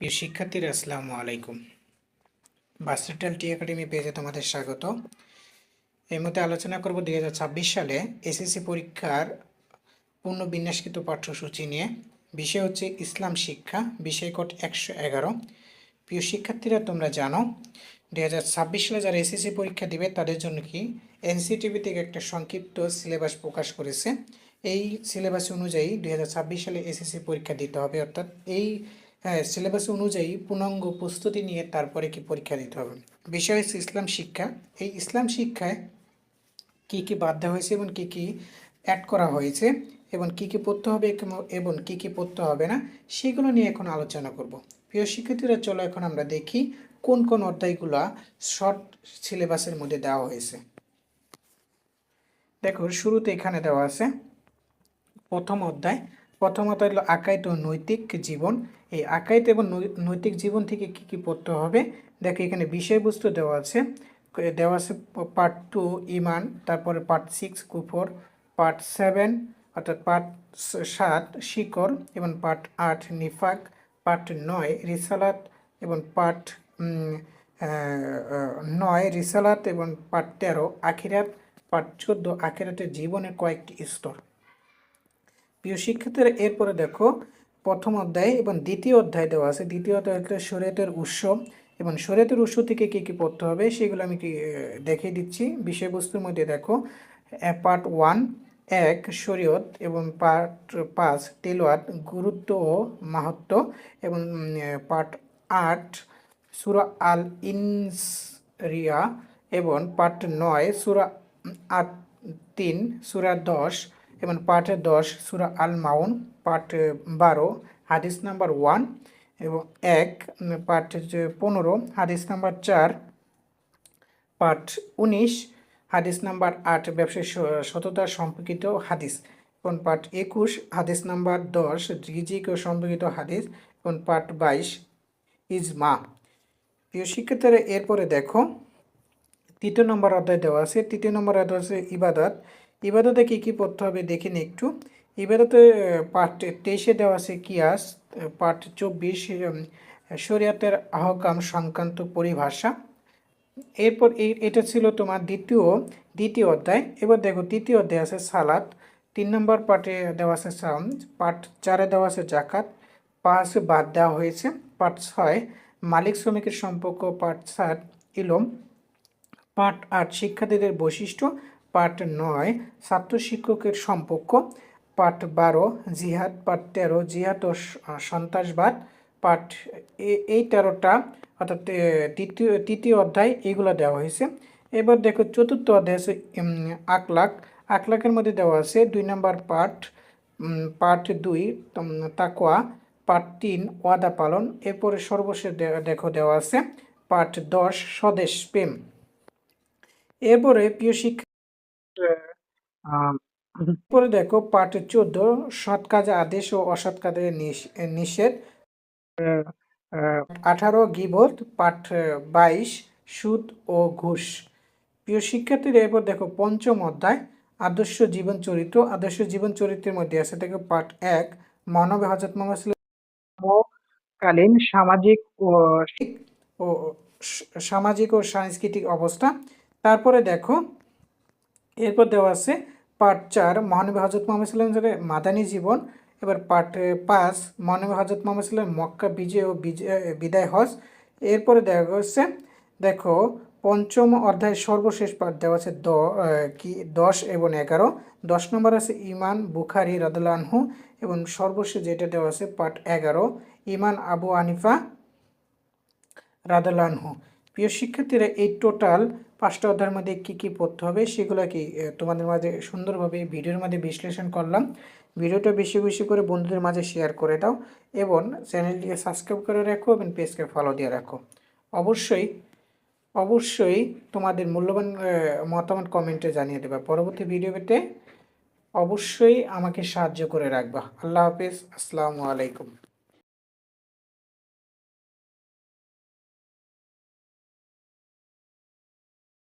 প্রিয় শিক্ষার্থীরা, আসসালামু আলাইকুম। বাস্টারটাল টি একাডেমি পেজে তোমাদের স্বাগত। এর মধ্যে আলোচনা করব দুই হাজার ছাব্বিশ সালে এসএসসি পরীক্ষার পূর্ণ বিন্যাসকৃত পাঠ্যসূচি নিয়ে। বিষয় হচ্ছে ইসলাম শিক্ষা, বিষয় কোড একশো এগারো। প্রিয় শিক্ষার্থীরা, তোমরা জানো, দুই হাজার ছাব্বিশ সালে যারা এসএসসি পরীক্ষা দিবে, তাদের জন্য কি এনসিটিভি থেকে একটা সংক্ষিপ্ত সিলেবাস প্রকাশ করেছে। এই সিলেবাস অনুযায়ী দুই হাজার ছাব্বিশ সালে এসএসসি পরীক্ষা দিতে হবে। অর্থাৎ এই হ্যাঁ সিলেবাস অনুযায়ী পূর্ণাঙ্গ প্রস্তুতি নিয়ে তারপরে কি পরীক্ষা দিতে হবে? বিষয় হচ্ছে ইসলাম শিক্ষা। এই ইসলাম শিক্ষায় কি কি দেওয়া হয়েছে এবং কি কি অ্যাড করা হয়েছে এবং কি কি পড়তে হবে এবং কি কি পড়তে হবে না, সেগুলো নিয়ে এখন আলোচনা করব। প্রিয় শিক্ষার্থীরা, চলো এখন আমরা দেখি কোন কোন অধ্যায়গুলো শর্ট সিলেবাসের মধ্যে দেওয়া হয়েছে। দেখো, শুরুতে এখানে দেওয়া আছে প্রথম অধ্যায় প্রথম অধ্যায় হলো আকাইত ও নৈতিক জীবন। এই আকাইত এবং নৈতিক জীবন থেকে কি কি পড়তে হবে? দেখো এখানে বিষয়বস্তু দেওয়া আছে। দেওয়া আছে পার্ট টু, ইমান, তারপরে পার্ট সিক্স, কুফর, পার্ট সেভেন, অর্থাৎ পার্ট সাত, শিকর, এবং পার্ট আট, নিফাক, পার্ট নয়, রিসালাত, এবং পার্ট নয়, রিসালাত, এবং পার্ট তেরো, আখিরাত, পার্ট চোদ্দ, আখিরাতের জীবনের কয়েকটি স্তর। প্রিয় শিক্ষার্থীরা, এরপরে দেখো প্রথম অধ্যায় এবং দ্বিতীয় অধ্যায় দেওয়া আছে। দ্বিতীয় অধ্যায় হচ্ছে শরীয়তের উৎস এবং শরীয়তের উৎস থেকে কী কী পড়তে হবে সেগুলো আমি কি দেখিয়ে দিচ্ছি। বিষয়বস্তুর মধ্যে দেখো পার্ট ওয়ান এক, শরীয়ত এবং পার্ট পাঁচ তেলোয়াত গুরুত্ব ও মাহাত্ম এবং পার্ট আট, সুরা আল ইনসরিয়া এবং পার্ট নয়, সুরা আট তিন, সুরা দশ এবং পার্ট দশ, সুরা আল মাউন পার্ট বারো, হাদিস নাম্বার ওয়ান এবং এক, পার্ট পনেরো, হাদিস নাম্বার চার, পার্ট উনিশ, হাদিস নাম্বার আট ব্যবসায় সততা সম্পর্কিত হাদিস এবং পার্ট একুশ, হাদিস নাম্বার দশ, রিজিক ও সম্পর্কিত হাদিস এবং পার্ট বাইশ, ইজমা। প্রিয় শিক্ষার্থীরা, এরপরে দেখো, তৃতীয় নম্বর অধ্যায় দেওয়া আছে। তৃতীয় নম্বর অধ্যায় আছে ইবাদত। ইবাদতে কী কী পড়তে হবে দেখে নিই একটু। ইবাদতে পার্ট তেইশে দেওয়া আছে কিয়াস পার্ট চব্বিশ শরিয়াতের আহকাম সংক্রান্ত পরিভাষা। এরপর এই এটা ছিল তোমার দ্বিতীয় দ্বিতীয় অধ্যায়। এবার দেখো, তৃতীয় অধ্যায় আছে সালাদ তিন নম্বর পার্টে দেওয়া আছে সাম পার্ট চারে দেওয়া আছে জাকাত। পাঁচ বাদ দেওয়া হয়েছে। পার্ট ছয়, মালিক শ্রমিকের সম্পর্ক। পার্ট সাত, ইলম। পার্ট আট, শিক্ষার্থীদের বৈশিষ্ট্য। পার্ট নয়, ছাত্র শিক্ষকের সম্পর্ক। পার্ট বারো, জিহাদ। পার্ট তেরো, জিহাদ ও সন্ত্রাসবাদ। পার্ট এই তেরোটা, অর্থাৎ তৃতীয় তৃতীয় অধ্যায় এইগুলো দেওয়া হয়েছে। এবার দেখো, চতুর্থ অধ্যায় আছে আকলাক আকলাকের মধ্যে দেওয়া আছে, দুই নম্বর পার্ট পার্ট দুই তাকোয়া পার্ট তিন, ওয়াদা পালন। এরপরে সর্বশেষ দেখো, দেওয়া আছে, পার্ট দশ, স্বদেশ প্রেম। এরপরে প্রিয় শিক্ষা পরে দেখো পার্ট চোদ্দ, সৎ কাজে আদেশ ও অসৎ কাজে নিষেধ। আঠারো গিবোধ পাঠ বাইশ, সুদ ও ঘুষ। প্রিয় শিক্ষার্থীরা, এরপর দেখো পঞ্চম অধ্যায়, আদর্শ জীবন চরিত্র। আদর্শ জীবন চরিত্রের মধ্যে আছে দেখো পাঠ এক, মানবে হজরত মোহাম্মদ কালীন সামাজিক ও সামাজিক ও সাংস্কৃতিক অবস্থা। তারপরে দেখো এরপর দেওয়া আছে পার্ট চার, মহানবী হজরত মোহাম্মদ সাল্লাম মাদানী জীবন। এবার পার্ট পাঁচ, মহানবী হজরত মোহাম্মদ সাল্লাম মক্কা বিজয় ও বিজয় বিদায় হজ। এরপরে দেখা হচ্ছে দেখো, পঞ্চম অধ্যায়ের সর্বশেষ পাঠ দেওয়া আছে দ কি, দশ এবং এগারো। দশ নম্বর আছে ইমান বুখারি রাদুল্লাহু এবং সর্বশেষ যেটা দেওয়া আছে পার্ট এগারো ইমান আবু আনিফা রাদুল্লাহু প্রিয় শিক্ষার্থীরা, এই টোটাল পাঁচটা অধ্যায়ের মধ্যে কী কী পড়তে হবে সেগুলো কি তোমাদের মাঝে সুন্দরভাবে ভিডিওর মধ্যে বিশ্লেষণ করলাম। ভিডিওটা বেশি বেশি করে বন্ধুদের মাঝে শেয়ার করে দাও এবং চ্যানেলটিকে সাবস্ক্রাইব করে রাখো এবং পেজকে ফলো দিয়ে রাখো। অবশ্যই অবশ্যই তোমাদের মূল্যবান মতামত কমেন্টে জানিয়ে দেবা। পরবর্তী ভিডিও পেতে অবশ্যই আমাকে সাহায্য করে রাখবা। আল্লাহ হাফিজ। আসসালামু আলাইকুম।